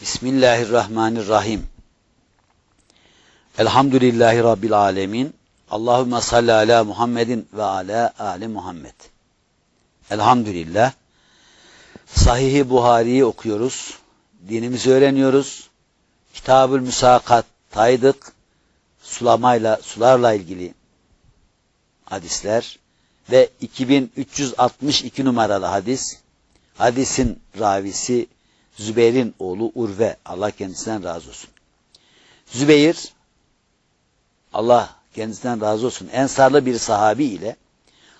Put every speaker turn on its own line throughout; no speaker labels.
Bismillahirrahmanirrahim. Elhamdülillahi Rabbil alemin. Allahümme salli ala Muhammedin ve ala ali Muhammed. Elhamdülillah. Sahih-i Buhari'yi okuyoruz. Dinimizi öğreniyoruz. Kitabül Müsakat taydık. Sulamayla, sularla ilgili hadisler ve 2362 numaralı hadis. Hadisin ravisi Zübeyir'in oğlu Urve. Allah kendisinden razı olsun. Zübeyir Allah kendisinden razı olsun. Ensarlı bir sahabi ile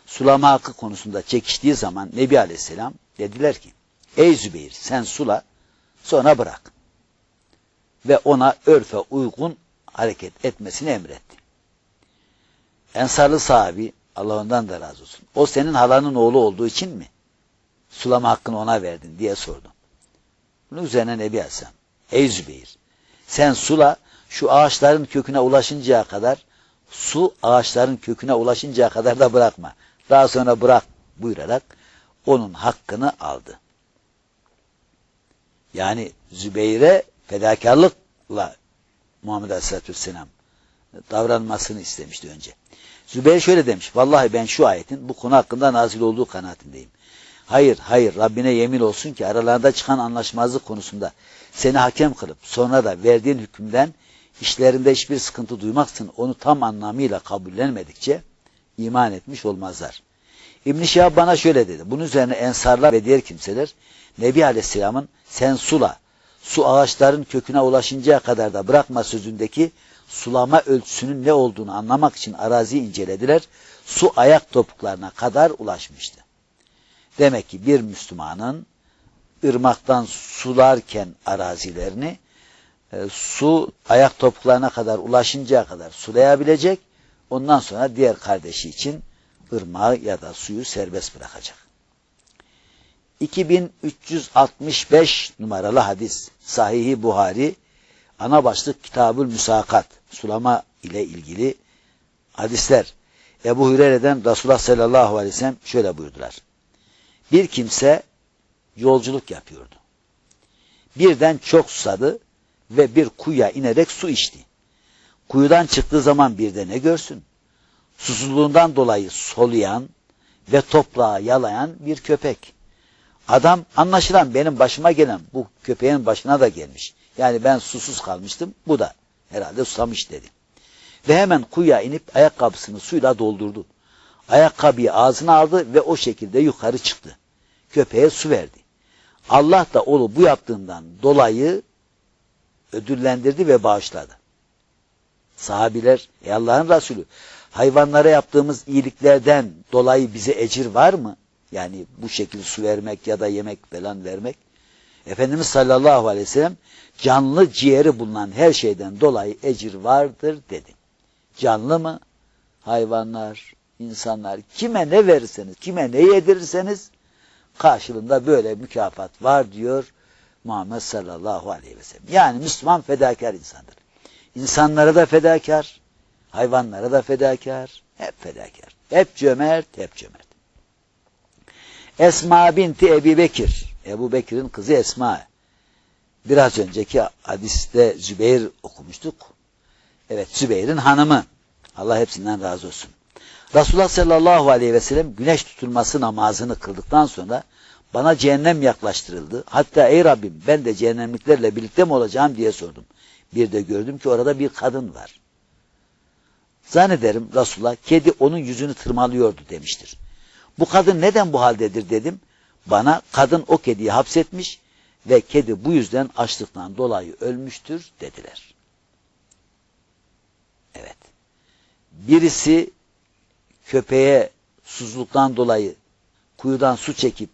sulama hakkı konusunda çekiştiği zaman Nebi Aleyhisselam dediler ki Ey Zübeyir sen sula sonra bırak. Ve ona örfe uygun hareket etmesini emretti. Ensarlı sahabi Allah ondan da razı olsun. O senin halanın oğlu olduğu için mi? Sulama hakkını ona verdin diye sordu. Bunun üzerine Nebi Aleyhisselam Ey Zübeyir sen sula şu ağaçların köküne ulaşıncaya kadar su ağaçların köküne ulaşıncaya kadar da bırakma. Daha sonra bırak buyurarak onun hakkını aldı. Yani Zübeyir'e fedakarlıkla Muhammed Aleyhisselatü Vesselam davranmasını istemişti önce. Zübeyir şöyle demiş. Vallahi ben şu ayetin bu konu hakkında nazil olduğu kanaatindeyim. Hayır, hayır Rabbine yemin olsun ki aralarında çıkan anlaşmazlık konusunda seni hakem kılıp sonra da verdiğin hükümden işlerinde hiçbir sıkıntı duymaksın onu tam anlamıyla kabullenmedikçe iman etmiş olmazlar. İbn-i bana şöyle dedi. Bunun üzerine ensarlar ve diğer kimseler Nebi Aleyhisselam'ın sen sula, su ağaçların köküne ulaşıncaya kadar da bırakma sözündeki sulama ölçüsünün ne olduğunu anlamak için araziyi incelediler. Su ayak topuklarına kadar ulaşmıştı. Demek ki bir Müslümanın ırmaktan sularken arazilerini e, su ayak topuklarına kadar ulaşıncaya kadar sulayabilecek. Ondan sonra diğer kardeşi için ırmağı ya da suyu serbest bırakacak. 2365 numaralı hadis Sahih-i Buhari ana başlık Kitabül Müsakat sulama ile ilgili hadisler. Ebu Hureyre'den Resulullah sallallahu aleyhi ve sellem şöyle buyurdular. Bir kimse yolculuk yapıyordu. Birden çok susadı ve bir kuyuya inerek su içti. Kuyudan çıktığı zaman bir de ne görsün? Susuzluğundan dolayı soluyan ve toprağa yalayan bir köpek. Adam anlaşılan benim başıma gelen bu köpeğin başına da gelmiş. Yani ben susuz kalmıştım. Bu da herhalde susamış dedi. Ve hemen kuyuya inip ayakkabısını suyla doldurdu. Ayakkabıyı ağzına aldı ve o şekilde yukarı çıktı. Köpeğe su verdi. Allah da onu bu yaptığından dolayı ödüllendirdi ve bağışladı. Sahabiler, ey Allah'ın Resulü, hayvanlara yaptığımız iyiliklerden dolayı bize ecir var mı? Yani bu şekilde su vermek ya da yemek falan vermek. Efendimiz sallallahu aleyhi ve sellem canlı ciğeri bulunan her şeyden dolayı ecir vardır dedi. Canlı mı? Hayvanlar, insanlar kime ne verirseniz, kime ne yedirirseniz karşılığında böyle mükafat var diyor Muhammed sallallahu aleyhi ve sellem. Yani Müslüman fedakar insandır. İnsanlara da fedakar, hayvanlara da fedakar, hep fedakar. Hep cömert, hep cömert. Esma binti Ebi Bekir, Ebu Bekir'in kızı Esma. Biraz önceki hadiste Zübeyir okumuştuk. Evet Zübeyir'in hanımı. Allah hepsinden razı olsun. Resulullah sallallahu aleyhi ve sellem güneş tutulması namazını kıldıktan sonra bana cehennem yaklaştırıldı. Hatta ey Rabbim ben de cehennemliklerle birlikte mi olacağım diye sordum. Bir de gördüm ki orada bir kadın var. Zannederim Resulullah kedi onun yüzünü tırmalıyordu demiştir. Bu kadın neden bu haldedir dedim. Bana kadın o kediyi hapsetmiş ve kedi bu yüzden açlıktan dolayı ölmüştür dediler. Evet. Birisi köpeğe susuzluktan dolayı kuyudan su çekip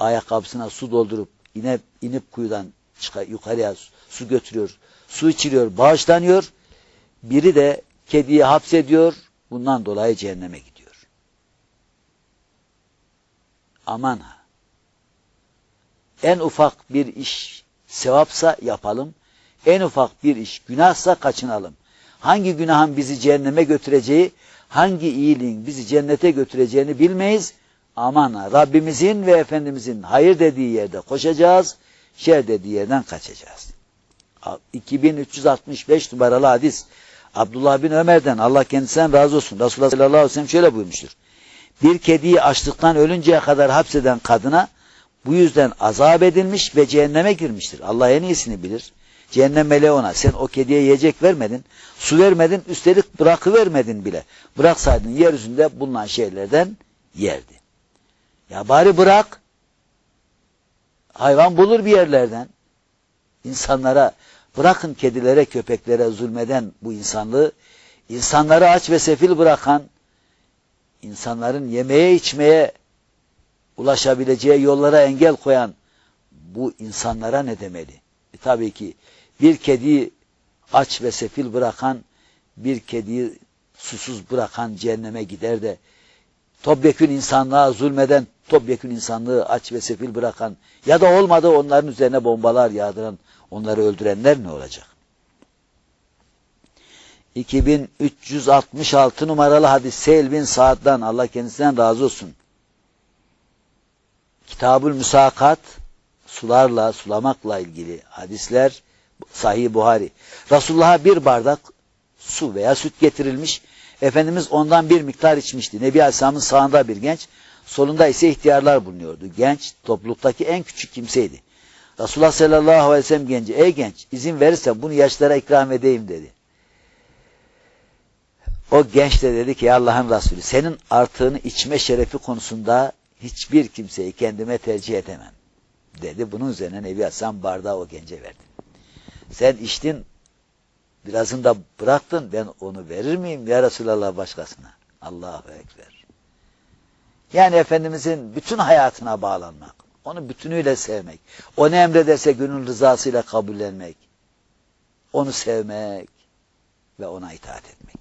ayakkabısına su doldurup inip, inip kuyudan çıkar, yukarıya su götürüyor, su içiriyor, bağışlanıyor. Biri de kediyi hapsediyor, bundan dolayı cehenneme gidiyor. Aman ha! En ufak bir iş sevapsa yapalım, en ufak bir iş günahsa kaçınalım. Hangi günahın bizi cehenneme götüreceği, hangi iyiliğin bizi cennete götüreceğini bilmeyiz. Aman Rabbimizin ve Efendimizin hayır dediği yerde koşacağız, şer dediği yerden kaçacağız. 2365 numaralı hadis. Abdullah bin Ömer'den Allah kendisinden razı olsun. Resulullah sallallahu aleyhi ve sellem şöyle buyurmuştur. Bir kediyi açlıktan ölünceye kadar hapseden kadına bu yüzden azap edilmiş ve cehenneme girmiştir. Allah en iyisini bilir. Cehennem meleği ona. Sen o kediye yiyecek vermedin, su vermedin, üstelik bırakıvermedin bile. Bıraksaydın yeryüzünde bulunan şeylerden yerdi. Ya bari bırak. Hayvan bulur bir yerlerden. İnsanlara, bırakın kedilere, köpeklere zulmeden bu insanlığı, insanları aç ve sefil bırakan, insanların yemeye içmeye ulaşabileceği yollara engel koyan bu insanlara ne demeli? E, tabii ki bir kediyi aç ve sefil bırakan, bir kediyi susuz bırakan cehenneme gider de topyekün insanlığa zulmeden, topyekün insanlığı aç ve sefil bırakan ya da olmadı onların üzerine bombalar yağdıran, onları öldürenler ne olacak? 2366 numaralı hadis Seyl bin Saad'dan Allah kendisinden razı olsun. Kitabül Müsakat sularla, sulamakla ilgili hadisler Sahih Buhari. Resulullah'a bir bardak su veya süt getirilmiş. Efendimiz ondan bir miktar içmişti. Nebi Aleyhisselam'ın sağında bir genç, solunda ise ihtiyarlar bulunuyordu. Genç topluluktaki en küçük kimseydi. Resulullah sallallahu aleyhi ve sellem genci, ey genç izin verirsen bunu yaşlara ikram edeyim dedi. O genç de dedi ki Allah'ın Resulü senin artığını içme şerefi konusunda hiçbir kimseyi kendime tercih edemem dedi. Bunun üzerine Nebi Hasan bardağı o gence verdi. Sen içtin birazını da bıraktın ben onu verir miyim ya Resulallah başkasına? Allahu Ekber. Yani Efendimizin bütün hayatına bağlanmak, onu bütünüyle sevmek, o ne emrederse gönül rızasıyla kabullenmek, onu sevmek ve ona itaat etmek.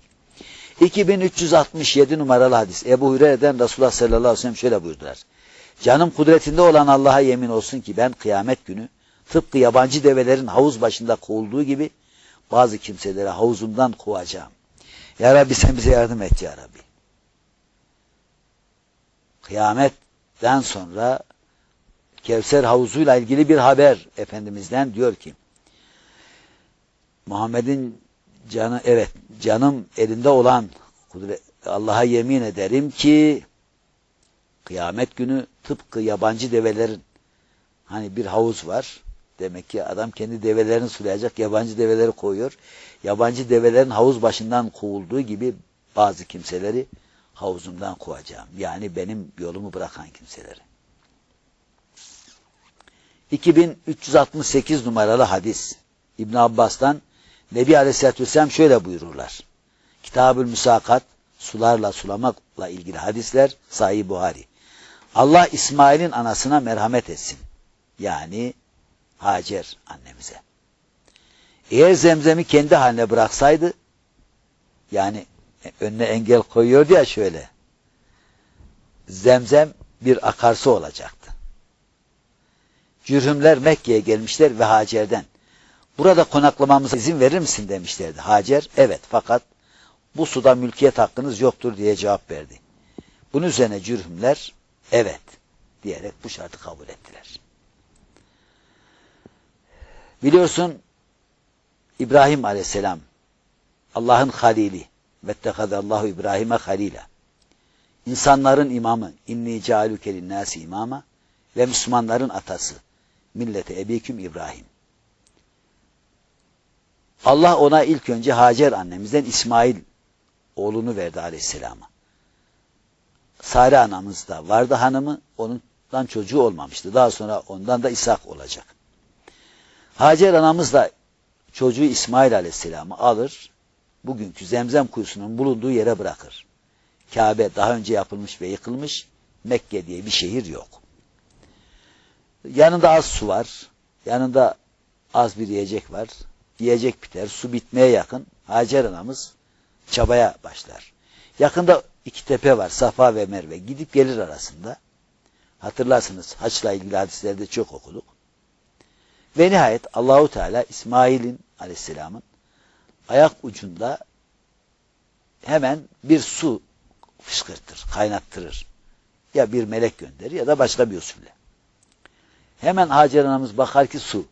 2367 numaralı hadis. Ebu Hureyre'den Resulullah sallallahu aleyhi ve sellem şöyle buyurdular. Canım kudretinde olan Allah'a yemin olsun ki ben kıyamet günü tıpkı yabancı develerin havuz başında kovulduğu gibi bazı kimseleri havuzumdan kovacağım. Ya Rabbi sen bize yardım et ya Rabbi. Kıyametten sonra Kevser havuzuyla ilgili bir haber Efendimiz'den diyor ki Muhammed'in canı evet canım elinde olan Allah'a yemin ederim ki kıyamet günü tıpkı yabancı develerin hani bir havuz var demek ki adam kendi develerini sulayacak yabancı develeri koyuyor yabancı develerin havuz başından kovulduğu gibi bazı kimseleri havuzumdan kovacağım yani benim yolumu bırakan kimseleri 2368 numaralı hadis İbn Abbas'tan Nebi Aleyhisselatü Vesselam şöyle buyururlar. Kitabül Müsakat, sularla sulamakla ilgili hadisler Sahih Buhari. Allah İsmail'in anasına merhamet etsin. Yani Hacer annemize. Eğer zemzemi kendi haline bıraksaydı, yani önüne engel koyuyordu ya şöyle, zemzem bir akarsu olacaktı. Cürhümler Mekke'ye gelmişler ve Hacer'den Burada konaklamamıza izin verir misin demişlerdi. Hacer evet fakat bu suda mülkiyet hakkınız yoktur diye cevap verdi. Bunun üzerine cürhümler evet diyerek bu şartı kabul ettiler. Biliyorsun İbrahim aleyhisselam Allah'ın halili vettehadallahu İbrahim'e halila İnsanların imamı inni cealüke nasi imama ve Müslümanların atası millete ebiküm İbrahim Allah ona ilk önce Hacer annemizden İsmail oğlunu verdi aleyhisselama. Sare anamız da vardı hanımı, ondan çocuğu olmamıştı. Daha sonra ondan da İshak olacak. Hacer anamız da çocuğu İsmail aleyhisselamı alır, bugünkü zemzem kuyusunun bulunduğu yere bırakır. Kabe daha önce yapılmış ve yıkılmış, Mekke diye bir şehir yok. Yanında az su var, yanında az bir yiyecek var yiyecek biter, su bitmeye yakın Hacer anamız çabaya başlar. Yakında iki tepe var, Safa ve Merve. Gidip gelir arasında. Hatırlarsınız haçla ilgili hadislerde çok okuduk. Ve nihayet Allahu Teala İsmail'in aleyhisselamın ayak ucunda hemen bir su fışkırtır, kaynattırır. Ya bir melek gönderir ya da başka bir usulle. Hemen Hacer anamız bakar ki su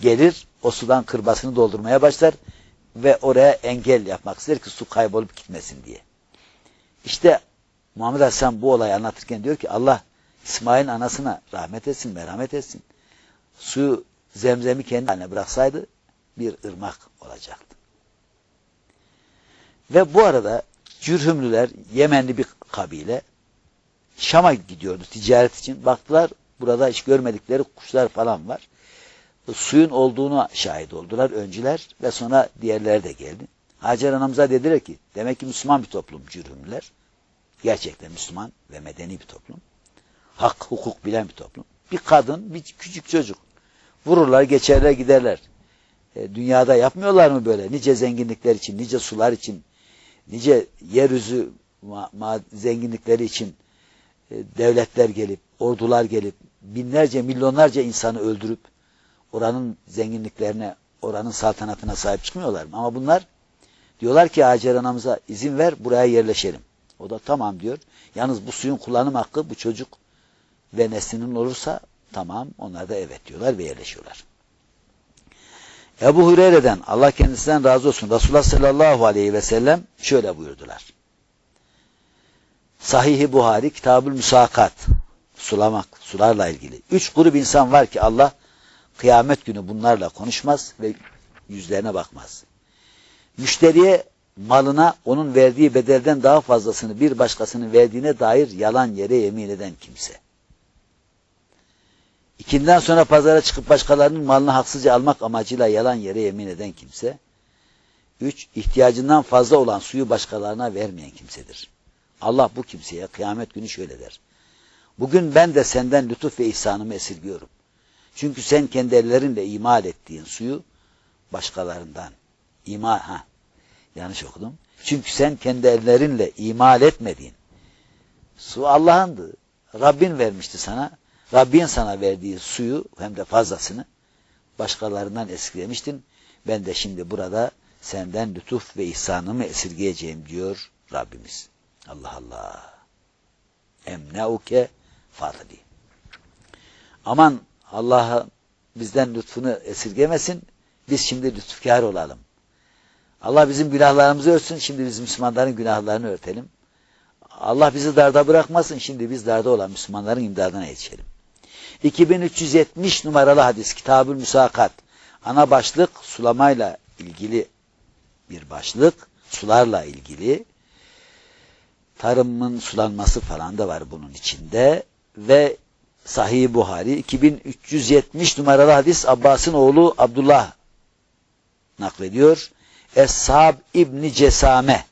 gelir, o sudan kırbasını doldurmaya başlar ve oraya engel yapmak ister ki su kaybolup gitmesin diye. İşte Muhammed Aleyhisselam bu olayı anlatırken diyor ki Allah İsmail'in anasına rahmet etsin, merhamet etsin. Suyu zemzemi kendi haline bıraksaydı bir ırmak olacaktı. Ve bu arada Cürhümlüler, Yemenli bir kabile Şam'a gidiyordu ticaret için. Baktılar burada hiç görmedikleri kuşlar falan var. Suyun olduğunu şahit oldular öncüler ve sonra diğerleri de geldi. Hacer anamıza dediler ki demek ki Müslüman bir toplum Cürhümlüler. Gerçekten Müslüman ve medeni bir toplum. Hak, hukuk bilen bir toplum. Bir kadın, bir küçük çocuk. Vururlar, geçerler, giderler. E, dünyada yapmıyorlar mı böyle? Nice zenginlikler için, nice sular için, nice yeryüzü ma ma zenginlikleri için e, devletler gelip, ordular gelip, binlerce, milyonlarca insanı öldürüp, oranın zenginliklerine, oranın saltanatına sahip çıkmıyorlar mı? Ama bunlar diyorlar ki Hacer anamıza izin ver, buraya yerleşelim. O da tamam diyor. Yalnız bu suyun kullanım hakkı bu çocuk ve neslinin olursa tamam onlar da evet diyorlar ve yerleşiyorlar. Ebu Hureyre'den Allah kendisinden razı olsun Resulullah sallallahu aleyhi ve sellem şöyle buyurdular. Sahih-i Buhari Kitabül Müsakat sulamak, sularla ilgili. Üç grup insan var ki Allah kıyamet günü bunlarla konuşmaz ve yüzlerine bakmaz. Müşteriye malına onun verdiği bedelden daha fazlasını bir başkasının verdiğine dair yalan yere yemin eden kimse. İkinden sonra pazara çıkıp başkalarının malını haksızca almak amacıyla yalan yere yemin eden kimse. Üç, ihtiyacından fazla olan suyu başkalarına vermeyen kimsedir. Allah bu kimseye kıyamet günü şöyle der. Bugün ben de senden lütuf ve ihsanımı esirgiyorum. Çünkü sen kendi ellerinle imal ettiğin suyu başkalarından imal ha yanlış okudum. Çünkü sen kendi ellerinle imal etmediğin su Allah'ındı. Rabbin vermişti sana. Rabbin sana verdiği suyu hem de fazlasını başkalarından esirgemiştin. Ben de şimdi burada senden lütuf ve ihsanımı esirgeyeceğim diyor Rabbimiz. Allah Allah. Emneuke fadli. Aman Allah'a bizden lütfunu esirgemesin. Biz şimdi lütufkar olalım. Allah bizim günahlarımızı örtsün. Şimdi biz Müslümanların günahlarını örtelim. Allah bizi darda bırakmasın. Şimdi biz darda olan Müslümanların imdadına yetişelim. 2370 numaralı hadis Kitabül Müsakat. Ana başlık sulamayla ilgili bir başlık. Sularla ilgili. Tarımın sulanması falan da var bunun içinde. Ve Sahih Buhari 2370 numaralı hadis Abbas'ın oğlu Abdullah naklediyor. Es-Sab İbni Cesame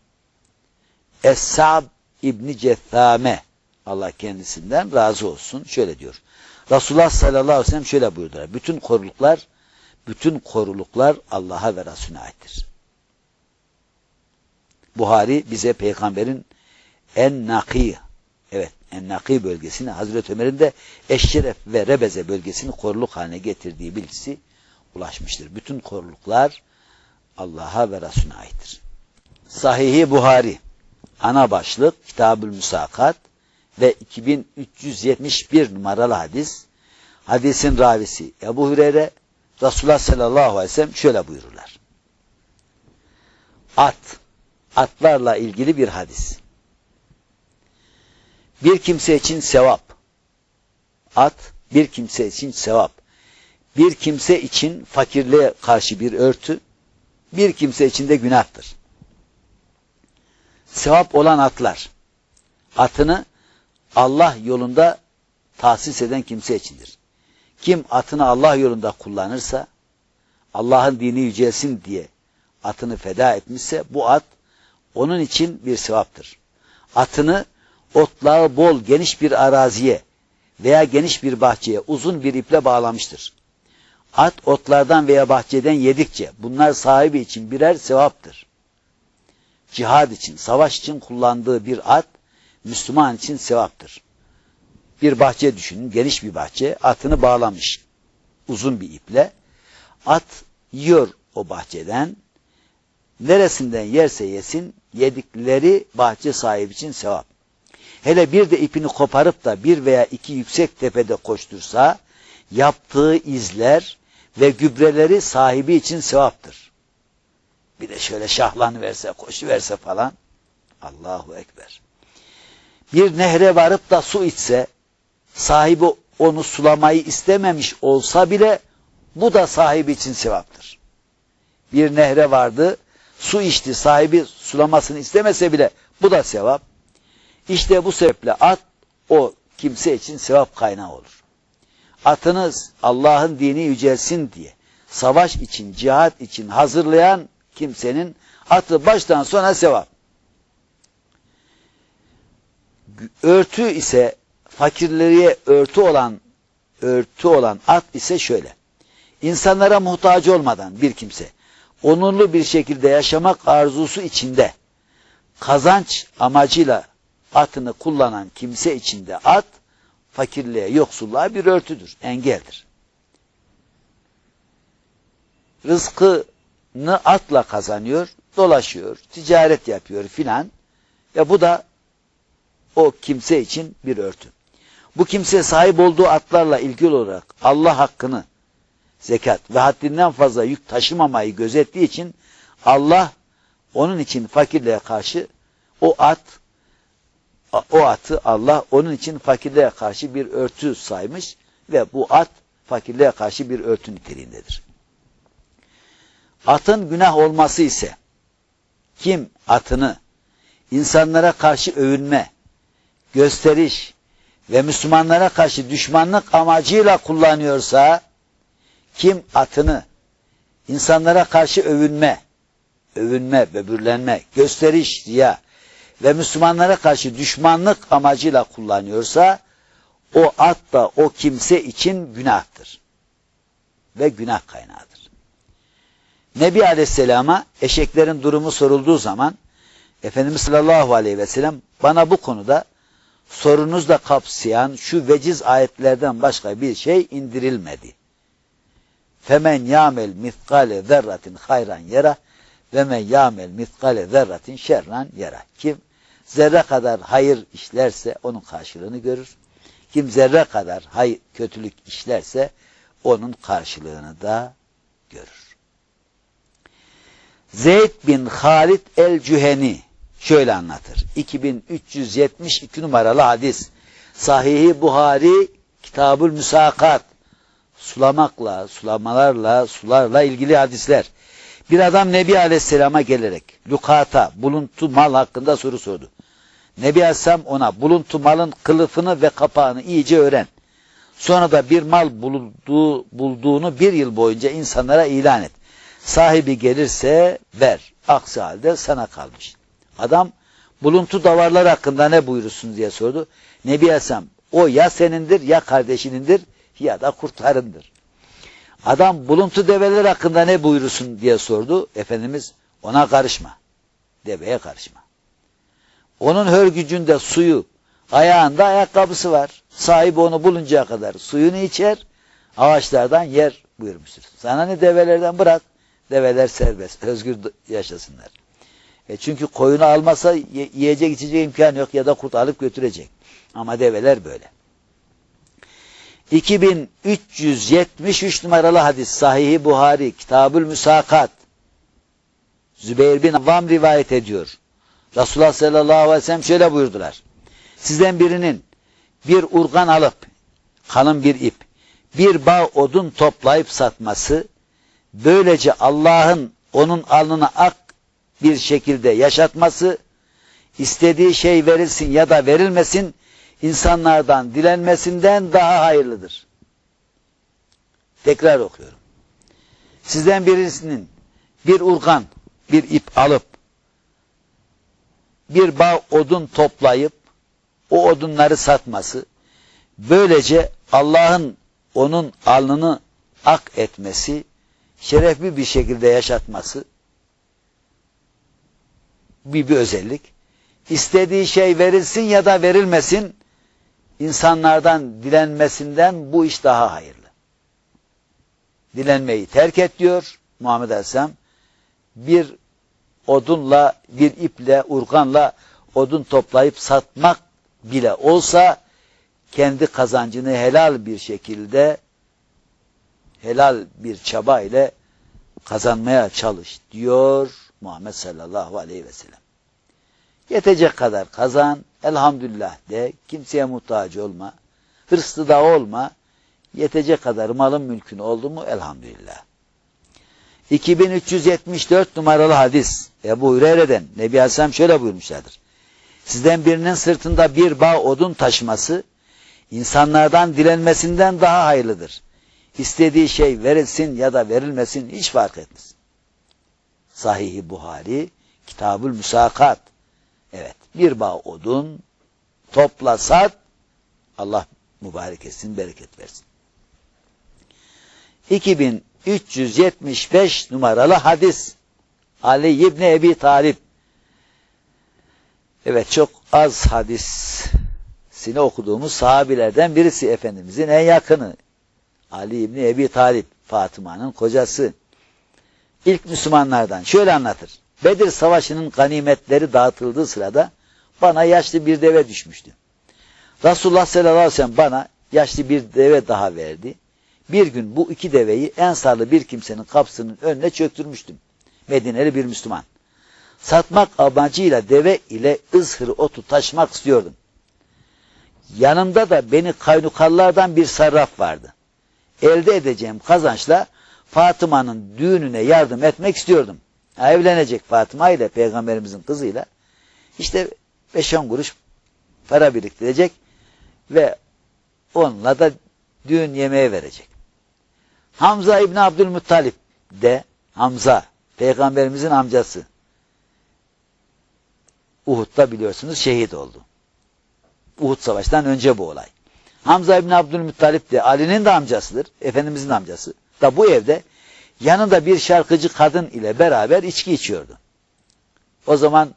Es-Sab İbni Cethame Allah kendisinden razı olsun. Şöyle diyor. Resulullah sallallahu aleyhi ve sellem şöyle buyurdular. Bütün koruluklar bütün koruluklar Allah'a ve Resulüne aittir. Buhari bize peygamberin en naki evet en naki bölgesini Hazreti Ömer'in de Eşşeref ve Rebeze bölgesini koruluk haline getirdiği bilgisi ulaşmıştır. Bütün koruluklar Allah'a ve Resulüne aittir. Sahih-i Buhari ana başlık Kitabül Müsakat ve 2371 numaralı hadis hadisin ravisi Ebu Hüreyre Resulullah sallallahu aleyhi ve sellem şöyle buyururlar. At, atlarla ilgili bir hadis. Bir kimse için sevap. At, bir kimse için sevap. Bir kimse için fakirliğe karşı bir örtü, bir kimse için de günahtır. Sevap olan atlar, atını Allah yolunda tahsis eden kimse içindir. Kim atını Allah yolunda kullanırsa, Allah'ın dini yücelsin diye atını feda etmişse bu at onun için bir sevaptır. Atını otlağı bol geniş bir araziye veya geniş bir bahçeye uzun bir iple bağlamıştır. At otlardan veya bahçeden yedikçe bunlar sahibi için birer sevaptır. Cihad için, savaş için kullandığı bir at Müslüman için sevaptır. Bir bahçe düşünün, geniş bir bahçe, atını bağlamış uzun bir iple. At yiyor o bahçeden, neresinden yerse yesin, yedikleri bahçe sahibi için sevap. Hele bir de ipini koparıp da bir veya iki yüksek tepede koştursa, yaptığı izler ve gübreleri sahibi için sevaptır. Bir de şöyle şahlanı verse, koşu verse falan. Allahu Ekber. Bir nehre varıp da su içse, sahibi onu sulamayı istememiş olsa bile bu da sahibi için sevaptır. Bir nehre vardı, su içti, sahibi sulamasını istemese bile bu da sevap. İşte bu sebeple at o kimse için sevap kaynağı olur. Atınız Allah'ın dini yücelsin diye savaş için, cihat için hazırlayan kimsenin atı baştan sona sevap. Örtü ise fakirlere örtü olan örtü olan at ise şöyle. İnsanlara muhtaç olmadan bir kimse onurlu bir şekilde yaşamak arzusu içinde kazanç amacıyla atını kullanan kimse içinde at fakirliğe, yoksulluğa bir örtüdür, engeldir. Rızkını atla kazanıyor, dolaşıyor, ticaret yapıyor filan ve bu da o kimse için bir örtü. Bu kimse sahip olduğu atlarla ilgili olarak Allah hakkını zekat ve haddinden fazla yük taşımamayı gözettiği için Allah onun için fakirliğe karşı o at o atı Allah onun için fakirliğe karşı bir örtü saymış ve bu at fakirliğe karşı bir örtü niteliğindedir. Atın günah olması ise kim atını insanlara karşı övünme, gösteriş ve Müslümanlara karşı düşmanlık amacıyla kullanıyorsa kim atını insanlara karşı övünme, övünme, böbürlenme, gösteriş diye ve Müslümanlara karşı düşmanlık amacıyla kullanıyorsa o at da o kimse için günahtır. Ve günah kaynağıdır. Nebi Aleyhisselam'a eşeklerin durumu sorulduğu zaman Efendimiz sallallahu aleyhi ve sellem bana bu konuda sorunuzda kapsayan şu veciz ayetlerden başka bir şey indirilmedi. Femen yamel mitkale zerratin hayran yara ve men yamel mitkale zerratin şerran yara. Kim zerre kadar hayır işlerse onun karşılığını görür. Kim zerre kadar hayır, kötülük işlerse onun karşılığını da görür. Zeyd bin Halid el-Cüheni şöyle anlatır. 2372 numaralı hadis. Sahihi Buhari Kitabul Müsakat sulamakla, sulamalarla, sularla ilgili hadisler. Bir adam Nebi Aleyhisselam'a gelerek lukata, buluntu mal hakkında soru sordu. Nebi Aleyhisselam ona buluntu malın kılıfını ve kapağını iyice öğren. Sonra da bir mal bulduğu, bulduğunu bir yıl boyunca insanlara ilan et. Sahibi gelirse ver. Aksi halde sana kalmış. Adam buluntu davarlar hakkında ne buyurursun diye sordu. Nebi Aleyhisselam o ya senindir ya kardeşinindir ya da kurtarındır. Adam buluntu develer hakkında ne buyurursun diye sordu. Efendimiz ona karışma. Deveye karışma. Onun hörgücünde suyu, ayağında ayakkabısı var. Sahibi onu buluncaya kadar suyunu içer, ağaçlardan yer buyurmuştur. Sana ne develerden bırak, develer serbest, özgür yaşasınlar. E çünkü koyunu almasa yiyecek içecek imkan yok ya da kurt alıp götürecek. Ama develer böyle. 2373 numaralı hadis Sahih-i Buhari Kitabül Müsakat Zübeyir bin Avvam rivayet ediyor. Resulullah sallallahu aleyhi ve sellem şöyle buyurdular. Sizden birinin bir urgan alıp kalın bir ip bir bağ odun toplayıp satması böylece Allah'ın onun alnına ak bir şekilde yaşatması istediği şey verilsin ya da verilmesin insanlardan dilenmesinden daha hayırlıdır. Tekrar okuyorum. Sizden birisinin bir urgan, bir ip alıp bir bağ odun toplayıp o odunları satması böylece Allah'ın onun alnını ak etmesi, şerefli bir şekilde yaşatması bir, bir özellik. İstediği şey verilsin ya da verilmesin, insanlardan dilenmesinden bu iş daha hayırlı. Dilenmeyi terk et diyor Muhammed Aleyhisselam. Bir odunla, bir iple, urganla odun toplayıp satmak bile olsa kendi kazancını helal bir şekilde helal bir çaba ile kazanmaya çalış diyor Muhammed sallallahu aleyhi ve sellem. Yetecek kadar kazan, elhamdülillah de, kimseye muhtaç olma, hırslı da olma, yetecek kadar malın mülkün oldu mu elhamdülillah. 2374 numaralı hadis Ebu Hureyre'den Nebi Aleyhisselam şöyle buyurmuşlardır. Sizden birinin sırtında bir bağ odun taşıması insanlardan dilenmesinden daha hayırlıdır. İstediği şey verilsin ya da verilmesin hiç fark etmez. Sahih-i Buhari, Kitabül Müsakat. Evet, bir bağ odun topla sat, Allah mübarek etsin, bereket versin. 2375 numaralı hadis. Ali İbni Ebi Talip. Evet çok az hadisini okuduğumuz sahabilerden birisi Efendimizin en yakını. Ali İbni Ebi Talip, Fatıma'nın kocası. İlk Müslümanlardan şöyle anlatır. Bedir Savaşı'nın ganimetleri dağıtıldığı sırada bana yaşlı bir deve düşmüştü. Resulullah sallallahu aleyhi ve sellem bana yaşlı bir deve daha verdi. Bir gün bu iki deveyi Ensarlı bir kimsenin kapısının önüne çöktürmüştüm. Medineli bir Müslüman. Satmak amacıyla deve ile ızhır otu taşımak istiyordum. Yanımda da beni kaynukallardan bir sarraf vardı. Elde edeceğim kazançla Fatıma'nın düğününe yardım etmek istiyordum. Evlenecek Fatıma ile peygamberimizin kızıyla işte 5-10 kuruş para biriktirecek ve onunla da düğün yemeği verecek. Hamza İbni Abdülmuttalip de Hamza peygamberimizin amcası Uhud'da biliyorsunuz şehit oldu. Uhud savaştan önce bu olay. Hamza İbni Abdülmuttalip de Ali'nin de amcasıdır. Efendimizin amcası. Da bu evde yanında bir şarkıcı kadın ile beraber içki içiyordu. O zaman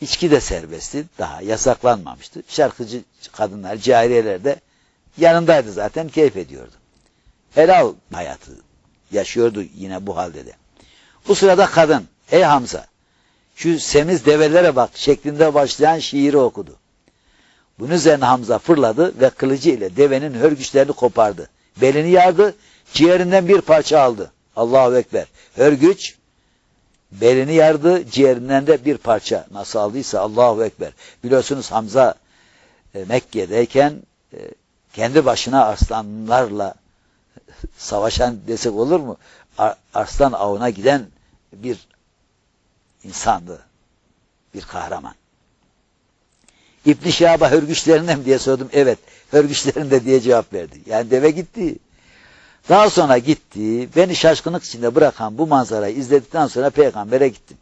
içki de serbestti. Daha yasaklanmamıştı. Şarkıcı kadınlar, cariyeler de yanındaydı zaten. Keyif ediyordu. Helal hayatı yaşıyordu yine bu halde de. Bu sırada kadın, ey Hamza, şu semiz develere bak şeklinde başlayan şiiri okudu. Bunun üzerine Hamza fırladı ve kılıcı ile devenin hörgüçlerini kopardı. Belini yardı, ciğerinden bir parça aldı. Allahu Ekber. Hörgüç, belini yardı, ciğerinden de bir parça. Nasıl aldıysa Allahu Ekber. Biliyorsunuz Hamza e, Mekke'deyken e, kendi başına arslanlarla savaşan desek olur mu? Ar arslan avına giden bir insandı. Bir kahraman. İbn Şahab'a hörgüçlerinden diye sordum. Evet, hörgüçlerinde diye cevap verdi. Yani deve gitti. Daha sonra gitti. Beni şaşkınlık içinde bırakan bu manzarayı izledikten sonra peygambere gittim.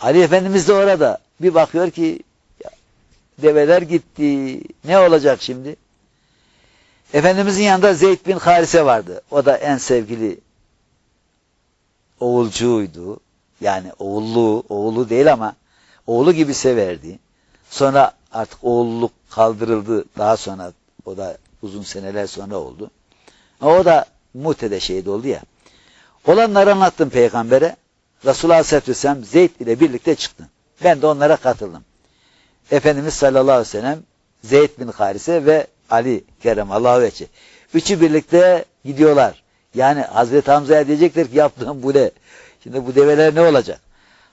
Ali Efendimiz de orada. Bir bakıyor ki develer gitti. Ne olacak şimdi? Efendimizin yanında Zeyd bin Harise vardı. O da en sevgili oğulcuydu. Yani oğullu, oğlu değil ama oğlu gibi severdi. Sonra artık oğulluk kaldırıldı. Daha sonra o da uzun seneler sonra oldu. O da Mute'de şehit oldu ya. Olanları anlattım peygambere. Resulullah Aleyhisselatü Vesselam Zeyd ile birlikte çıktı. Ben de onlara katıldım. Efendimiz sallallahu aleyhi ve sellem Zeyd bin Harise ve Ali Kerem Allahü Veçi. Üçü birlikte gidiyorlar. Yani Hazreti Hamza'ya diyecekler ki yaptığım bu ne? Şimdi bu develer ne olacak?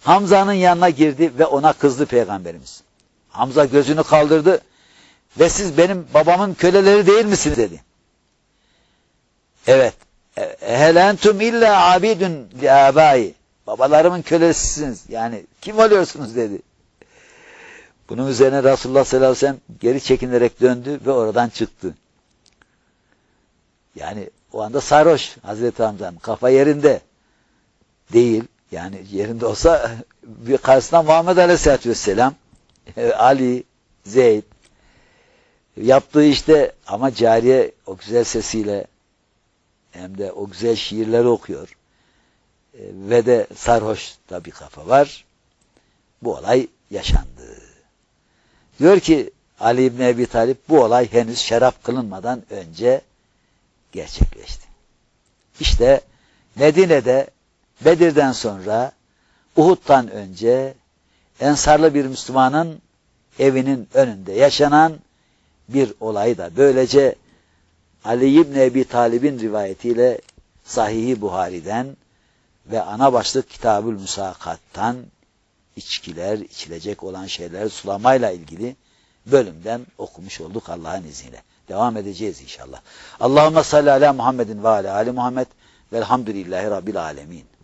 Hamza'nın yanına girdi ve ona kızdı peygamberimiz. Hamza gözünü kaldırdı ve siz benim babamın köleleri değil misiniz dedi. Evet. Ehel entum illa abidun li abai. Babalarımın kölesisiniz. Yani kim oluyorsunuz dedi. Bunun üzerine Resulullah sallallahu aleyhi ve sellem geri çekinerek döndü ve oradan çıktı. Yani o anda sarhoş Hazreti Hamza'nın kafa yerinde değil. Yani yerinde olsa bir karşısına Muhammed Aleyhisselatü Vesselam, Ali, Zeyd yaptığı işte ama cariye o güzel sesiyle hem de o güzel şiirleri okuyor. E, ve de sarhoş da bir kafa var. Bu olay yaşandı. Diyor ki Ali İbni Ebi Talip bu olay henüz şerap kılınmadan önce gerçekleşti. İşte Medine'de Bedir'den sonra Uhud'dan önce Ensarlı bir Müslümanın evinin önünde yaşanan bir olay da böylece Ali İbni Ebi Talib'in rivayetiyle Sahih-i Buhari'den ve ana başlık Kitabül Musakat'tan içkiler, içilecek olan şeyler sulamayla ilgili bölümden okumuş olduk Allah'ın izniyle. Devam edeceğiz inşallah. Allahümme salli ala Muhammedin ve ala Ali Muhammed velhamdülillahi Rabbil alemin.